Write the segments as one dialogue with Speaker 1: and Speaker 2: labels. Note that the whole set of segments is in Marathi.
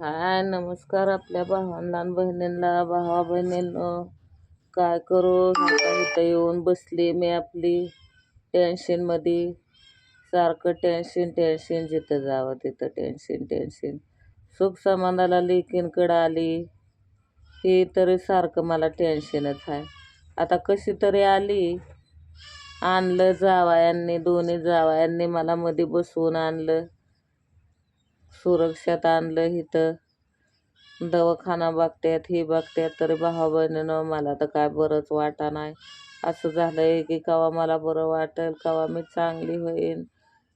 Speaker 1: हाय नमस्कार आपल्या भावा लहान बहिणींना भावा बहिणींनो काय करू? इथं येऊन बसली मी आपली टेन्शनमध्ये सारखं टेन्शन टेन्शन जिथं जावं तिथं टेन्शन टेन्शन सुख समाधाला लेकींकडं आली. हे तरी सारखं मला टेन्शनच आहे. आता कशी तरी आली. आणलं जावायांनी दोन्ही जावायांनी मला मध्ये बसवून आणलं. सुरक्षात आणलं इथं दवाखाना बघत्यात हे बघत्यात तरी भावा बहिणीनं मला तर काय बरंच वाटा नाही. असं झालंय की कवा मला बरं वाटेल कवा मी चांगली होईन.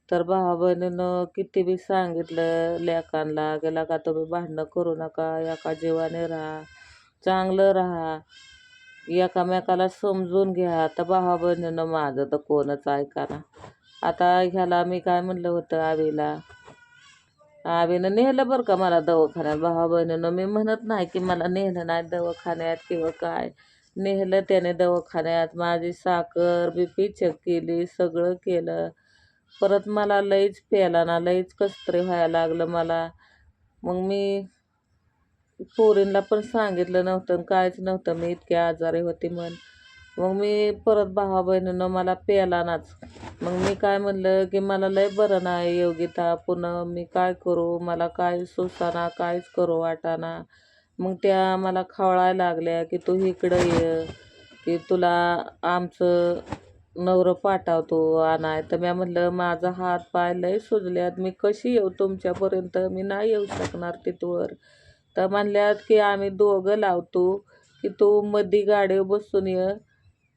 Speaker 1: तर भावा बहिणीनं किती बी सांगितलं लेकांना गेला का तुम्ही भांडणं करू नका एका जीवाने राहा चांगलं राहा. एकामेकाला समजून घ्या. तर भावा बहिणीनं माझं तर कोणच ऐकाना. आता ह्याला मी काय म्हणलं होतं आवीला? आवीनं नेलं बरं का मला दवाखान्यात? भावा बहिणीनं मी म्हणत नाही की मला नेलं नाही दवाखान्यात किंवा काय. नेलं त्याने दवाखान्यात. माझी साखर बी पी चेक केली सगळं केलं. परत मला लईच प्याला ना लईच कसतरी व्हायला लागलं मला. मग मी पोरींना पण सांगितलं नव्हतं आणि काहीच नव्हतं. मी इतके आजारी होती म्हण. मग मी परत भावा बहिणीनं मला प्याला नाच मग मी काय म्हणलं की मला लय बरं नाही योगिता पुन्हा मी काय करू? मला काय सुसाना काहीच करू वाटाना. मग त्या मला खवळायला लागल्या की तू इकडं ये की तुला आमचं नवरं पाठवतो आणाय. तर मी म्हणलं माझा हात पाय लय सुजल्यात मी कशी येऊ तुमच्यापर्यंत? मी नाही येऊ शकणार तिथवर. तर म्हणल्यात की आम्ही दोघं लावतो की तू मधी गाडीवर बसून ये.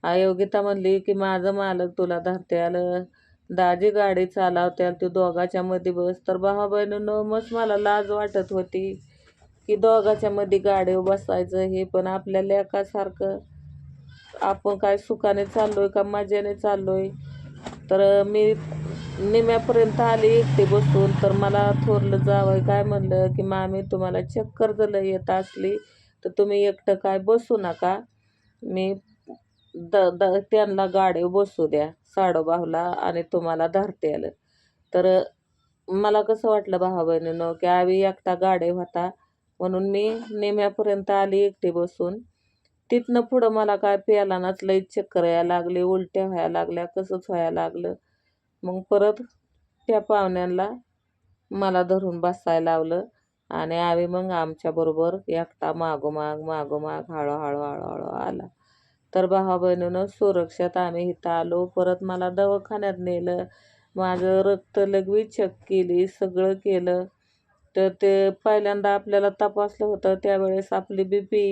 Speaker 1: योगिता म्हणली की माझं मालक तुला धरते आलं दाजी गाडी चालवत्याल. तू दोघाच्या मध्ये बस. तर भावा बहिणीनं मस्त मला लाज वाटत होती की दोघाच्या मध्ये गाडीवर बसायचं हे पण आपल्या लेकासारखं. आपण काय सुखाने चाललोय का मजेने चाललोय? तर मी निम्यापर्यंत आली एकटी बसून. तर मला थोरलं जावं काय म्हणलं की मामी तुम्हाला चक्कर जर येत असली तर तुम्ही एकटं काय बसू नका. मी द द त्यांना गाडी बसू द्या साडोबाहूला आणि तुम्हाला धरते आलं तर मला कसं वाटलं भावा बहिणीनं की आवी एकटा गाडी होता म्हणून मी नेम्यापर्यंत आली एकटी बसून. तिथनं पुढं मला काय प्यायला नाचलं चक्कर यायला लागले उलट्या व्हायला लागल्या कसंच व्हायला लागलं. मग परत त्या पाहुण्यांना मला धरून बसायला लावलं आणि आम्ही मग आमच्याबरोबर एकटा मागोमाग मागोमाग हळूहळू हळूहळू आला. तर भावा बहिणीनं सुरक्षात आम्ही इथं आलो. परत मला दवाखान्यात नेलं. माझं रक्त लगवी चेक केली. सगळं केलं. तर ते पहिल्यांदा आपल्याला तपासलं होतं. त्यावेळेस आपली बी पी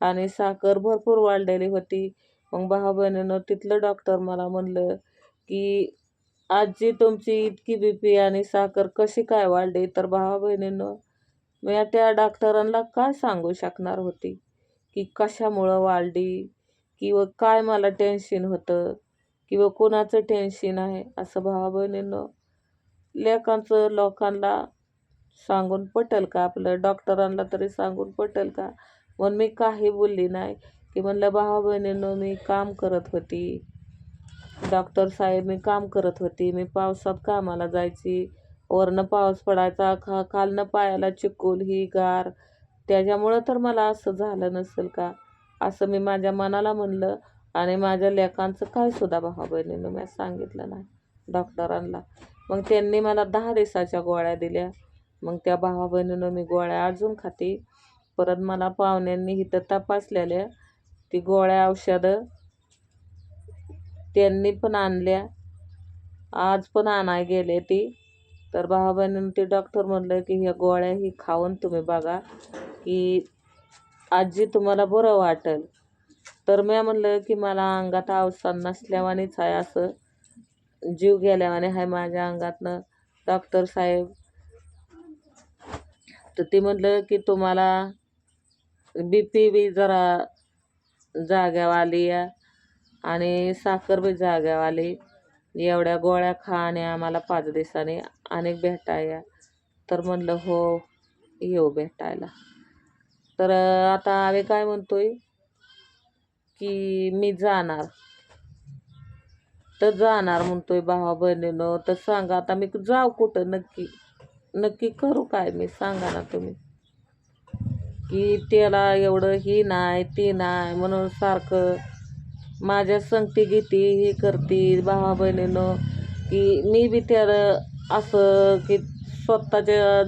Speaker 1: आणि साखर भरपूर वाढलेली होती. मग भावा बहिणीनं तिथलं डॉक्टर मला म्हणलं की आजी तुमची इतकी बी पी आणि साखर कशी काय वाढली? तर भावा बहिणीनं मी त्या डॉक्टरांना काय सांगू शकणार होती? की कशामुळं वाढली? किंवा काय मला टेन्शन होतं? किंवा कोणाचं टेन्शन आहे? असं भावा बहिणीनं लेखांचं लोकांना सांगून पटेल का? आपलं डॉक्टरांना तरी सांगून पटेल का? म्हणून मी काही बोलली नाही. की म्हणलं भावा बहिणीनं मी काम करत होती. डॉक्टर साहेब मी काम करत होती. मी पावसात कामाला जायची. वरनं पाऊस पडायचा खा खालनं पायाला चिकोल ही गार. त्याच्यामुळं तर मला असं झालं नसेल का? असं मी माझ्या मनाला म्हणलं आणि माझ्या लेकांचं काय सुद्धा भावा बहिणीनं मी सांगितलं नाही डॉक्टरांना. मग त्यांनी मला दहा दिवसाच्या गोळ्या दिल्या. मग त्या भावा बहिणीनं मी गोळ्या अजून खाते. परत मला पाहुण्यांनी इथं तपासलेल्या ती गोळ्या औषधं त्यांनी पण आणल्या. आज पण आणाय गेले ती. तर भावा बहिणीनं ते डॉक्टर म्हणलं की ह्या गोळ्या ही खाऊन तुम्ही बघा की आजी तुम्हाला बरं वाटेल. तर मी म्हणलं की मला अंगात अवसान नसल्यावानीच आहे असं. जीव गेल्यावाने आहे माझ्या अंगातनं. डॉक्टर साहेब तर ते म्हणलं की तुम्हाला बी पी बी जरा जाग्यावर आली या आणि साखर बी जाग्यावर आली. एवढ्या गोळ्या खा आणि आम्हाला पाच दिवसांनी अनेक भेटाया. तर म्हणलं हो येऊ भेटायला. तर आता आम्ही काय म्हणतोय? की मी जाणार. तर जाणार म्हणतोय भावा बहिणीनं. तर सांगा आता मी जाऊ कुठं? नक्की नक्की करू काय मी? सांगा ना तुम्ही. की त्याला एवढं ही नाही ती नाही म्हणून सारखं माझ्या संगती घेते ही करते भावा बहिणीनं. की मी बी त्याला असं की स्वतःच्या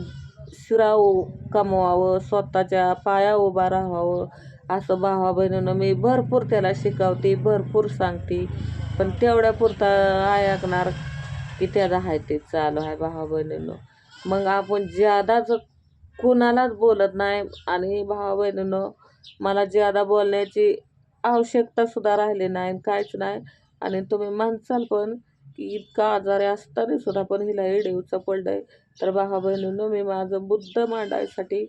Speaker 1: शिराव कमवावं स्वतःच्या पाया उभा राहावं असं भावा बहिणीनं मी भरपूर त्याला शिकवते भरपूर सांगते. पण तेवढ्या पुरता ऐकणार की त्याला आहे ते चालू आहे भावा बहिणीनं मग आपण ज्यादाच कुणालाच बोलत नाही आणि भावा बहिणीनं मला ज्यादा बोलण्याची आवश्यकता सुद्धा राहिली नाही काहीच नाही. आणि तुम्ही म्हणसाल पण की इतका आजारी असताना सुद्धा पण हिला एडेवचं आहे तर भावा बहिणीनं मी माझं बुद्ध मांडायसाठी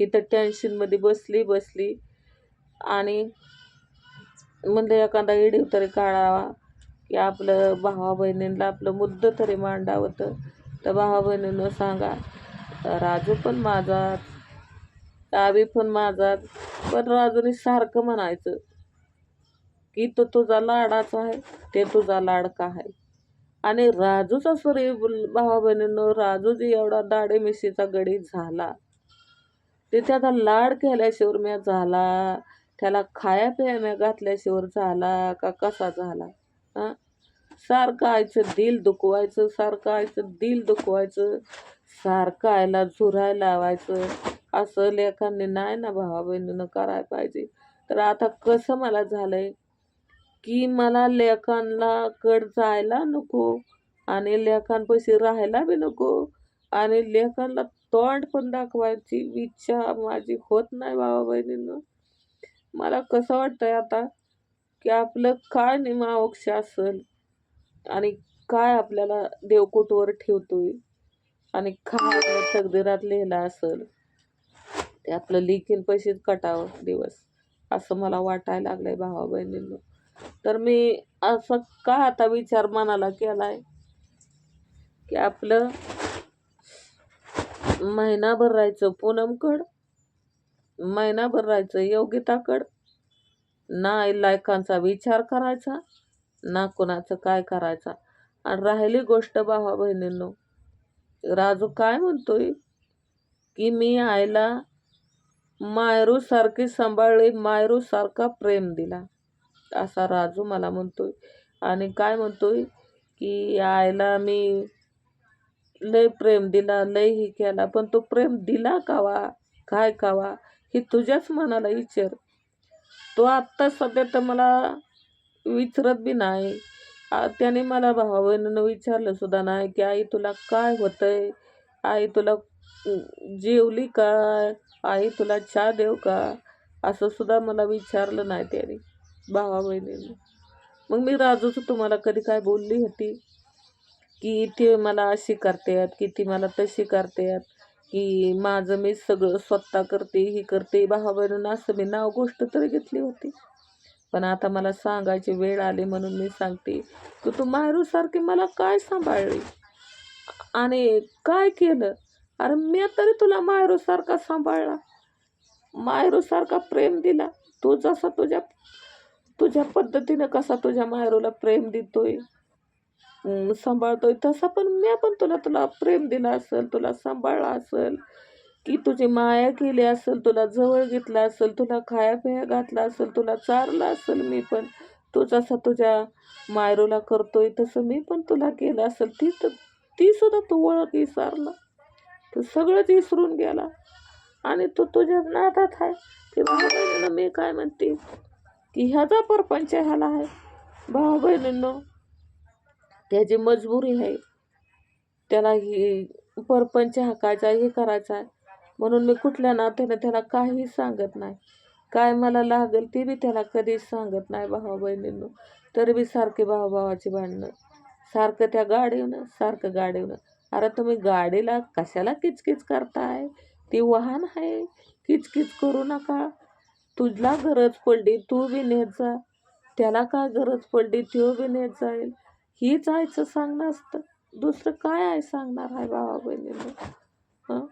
Speaker 1: इथं टेन्शनमध्ये बसली बसली. आणि म्हणलं एखादा इडीव तरी काढावा. की आपलं भावा बहिणींना आपलं मुद्द तरी मांडावं. तर तर भावा बहिणीनं सांगा राजू पण माझाच कावी पण माझाच पण राजूने सारखं म्हणायचं की तो तुझा लाडाचा आहे ते तुझा लाडका आहे. आणि राजूचा सरी भावा बहिणीनं राजू जी एवढा दाढे मिशीचा गडी झाला. तिथे आता लाड केल्याशिवर म्या झाला. त्याला खाया पिया म्या घातल्याशिवर झाला का कसा झाला? हां सारखं आईचं दिल दुखवायचं सारखं आईचं दिल दुखवायचं सारखं आईला झुराय लावायचं. असं लेखांनी नाही ना भावा बहिणीनं करायला पाहिजे. तर आता कसं मला झालंय? की मला लेखांना कड जायला नको आणि लेखांपाशी राहायला बी नको. आणि लेखांना तोंड पण दाखवायची इच्छा माझी होत नाही बाबा बहिणीनं. मला कसं वाटतंय आता की आपलं काय निमावक्ष असेल आणि काय आपल्याला देवकोटवर ठेवतोय आणि काय आपल्या तकदिरात लिहिलं असेल. ते आपलं लिखीन पैसे कटावं दिवस असं मला वाटायला लागलंय भावा बहिणींना. तर मी असं का आता विचार मनाला केला आहे की आपलं महिनाभर राहायचं पूनमकड महिनाभर राहायचं योगिताकड ना लायकांचा विचार करायचा ना कोणाचं काय करायचा. आणि राहिली गोष्ट भावा बहिणींनो राजू काय म्हणतोय? की मी आईला मायरूसारखी सांभाळली मायरूसारखा प्रेम दिला. असा राजू मला म्हणतोय. आणि काय म्हणतोय? की आईला मी लय प्रेम दिला लय ही केला पण तो प्रेम दिला कावा? काय कावा? हे तुझ्याच मनाला विचार. तो आत्ता सध्या तर मला विचारत बी नाही. त्याने मला भावा विचारलं सुद्धा नाही की आई तुला काय होतंय? आई तुला जेवली का आई तुला चहा देऊ का? असं सुद्धा मला विचारलं नाही त्याने. भावा बहिणीने. मग मी राजूचं तुम्हाला कधी काय बोलली होती? की ते मला अशी करतात की ती मला तशी करतात की माझं मी सगळं स्वतः करते ही करते भावा बहिणीनं असं मी नाव गोष्ट तरी घेतली होती. पण आता मला सांगायची वेळ आली म्हणून मी सांगते की तू मायरूसारखी मला काय सांभाळली? आणि काय केलं? अरे मी तरी तुला मायरूसारखा सांभाळला. मायरूसारखा प्रेम दिला. तू जसा तुझ्या तुझ्या पद्धतीनं कसा तुझ्या मायरूला प्रेम देतोय? सांभाळतोय. तसा पण मी पण तुला तुला प्रेम दिला असेल तुला सांभाळला असेल की तुझी माया केली असेल तुला जवळ घेतला असेल तुला खाया पिया घातला असेल तुला चारला असेल मी पण. तो जसा तुझ्या मायरूला करतोय तसं मी पण तुला केलं असेल. ती तर ती सुद्धा तू ओळख विसरला. तू सगळंच विसरून गेला. आणि तू तुझ्या नादात आहे. की मी काय म्हणते? की ह्याचा परपंच ह्याला आहे. भाऊ बहिणींनो त्याची मजबुरी आहे त्याला ही परपंच हाकायचा हे करायचा आहे. म्हणून मी कुठल्या नात्याने त्याला काही सांगत नाही. काय मला लागेल ते बी त्याला कधीच सांगत नाही भावा बहिणींनो. तरी बी सारखे भावा भावाची भांडणं सारखं त्या गाडीवनं सारखं गाडीवनं. अरे तुम्ही गाडीला कशाला किचकिच करताय? ती वाहन आहे. किचकिच करू नका. तुला गरज पडली तू बी नेत जा. त्याला काय गरज पडली तो बी नेत जाईल. हीच आईचं सांगणं असतं. दुसरं काय आहे सांगणार आहे भावा बहिणीनं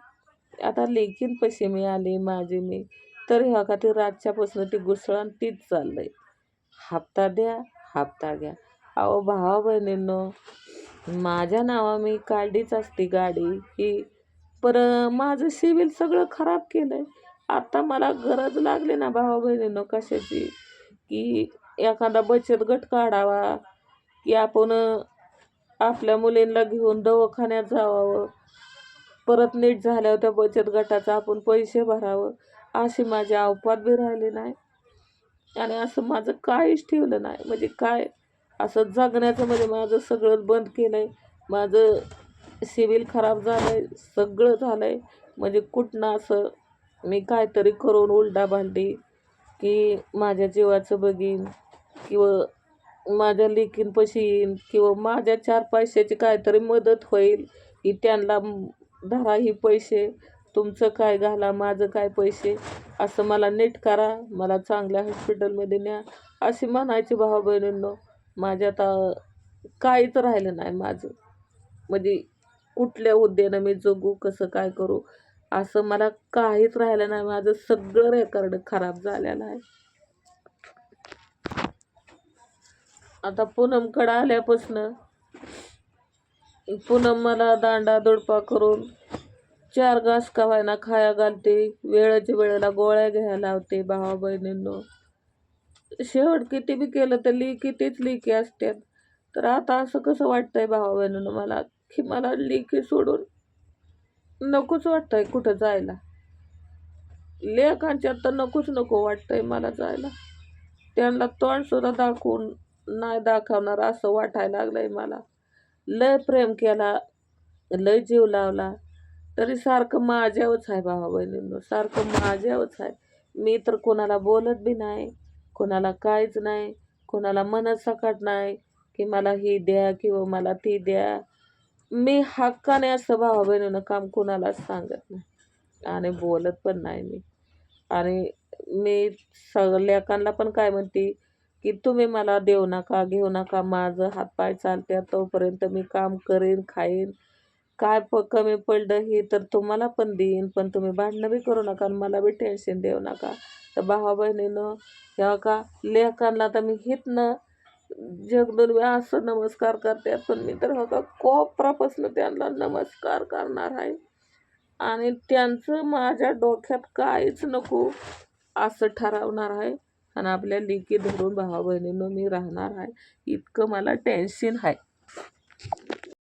Speaker 1: आता लेखीन पैसे मिळाले माझे मी. तर ह्या का ते रातच्यापासून ती घुसळण तीच चाललंय. हप्ता द्या हप्ता घ्या. अहो भावा बहिणींनो माझ्या नावा मी काढलीच असती गाडी. ही पर माझं सिव्हिल सगळं खराब केलं आहे आता मला गरज लागली ना भावा बहिणीनं कशाची? की एखादा बचत गट काढावा की आपण आपल्या मुलींना घेऊन दवाखान्यात जावावं. परत नीट झाल्यावर त्या बचत गटाचा आपण पैसे भरावं. अशी माझी अवपात बी राहिली नाही. आणि असं माझं काहीच ठेवलं नाही. म्हणजे काय? असं जगण्याचं म्हणजे माझं सगळं बंद केलं आहे माझं सिव्हिल खराब झालं आहे सगळं झालं आहे म्हणजे कुठनं असं मी काहीतरी करून उलटा भांडी की माझ्या जीवाचं बघीन किंवा माझ्या लेकींपाशी येईन किंवा माझ्या चार पैशाची काहीतरी मदत होईल. की त्यांना धरा ही पैसे. तुमचं काय घाला माझं काय पैसे? असं मला नीट करा. मला चांगल्या हॉस्पिटलमध्ये न्या. अशी म्हणायची भावा बहिणींनो माझ्या आता काहीच राहिलं नाही माझं. म्हणजे कुठल्या हुद्द्यानं मी जगू कसं काय करू? असं मला काहीच राहिलं नाही. माझं सगळं रेकॉर्ड खराब झालेलं आहे. आता पूनमकडं आल्यापासनं पूनम मला दांडा दुडपा करून चार घास का व्हायना खाया घालते. वेळेच्या वेळेला गोळ्या घ्यायला लावते भावा बहिणींनो. शेवट किती बी केलं तर लिकी तीच लिकी असतात तर आता असं कसं वाटतंय भावा बहिणींनो? मला की मला लिकी सोडून नकोच वाटतंय कुठं जायला. लेखांच्या तर नकोच नको वाटतंय मला जायला. त्यांना तोंड सुद्धा दाखवून नाही दाखवणार असं वाटायला लागलंय मला. लय प्रेम केला लय जीव लावला. तरी सारखं माझ्यावरच आहे भावा बहिणींनो सारखं माझ्यावरच आहे. मी तर कोणाला बोलत बी नाही कोणाला काहीच नाही कोणाला मनसकट नाही की मला ही द्या किंवा मला ती द्या. मी हक्काने असं भावा बहिणीनं काम कोणालाच सांगत नाही. आणि बोलत पण नाही मी. आणि मी सगळ्याकांना पण काय म्हणते की तुम्ही मला देऊ नका घेऊ नका माझं हातपाय चालत्या तोपर्यंत मी काम करेन खाईन. काय प कमी पडलं हे तर तुम्हाला पण देईन पण तुम्ही भांडणं बी करू नका आणि मला बी टेन्शन देऊ नका. तर भावा बहिणीनं ह्या का लेखांना तर मी हितनं जगदून असं नमस्कार करते. पण मी तर हो कोपरापासून त्यांना नमस्कार करणार आहे. आणि त्यांचं माझ्या डोक्यात काहीच नको असं ठरवणार आहे. आणि आपल्या लेकी धरून भावा बहिणीनं मी राहणार आहे. इतकं मला टेन्शन आहे.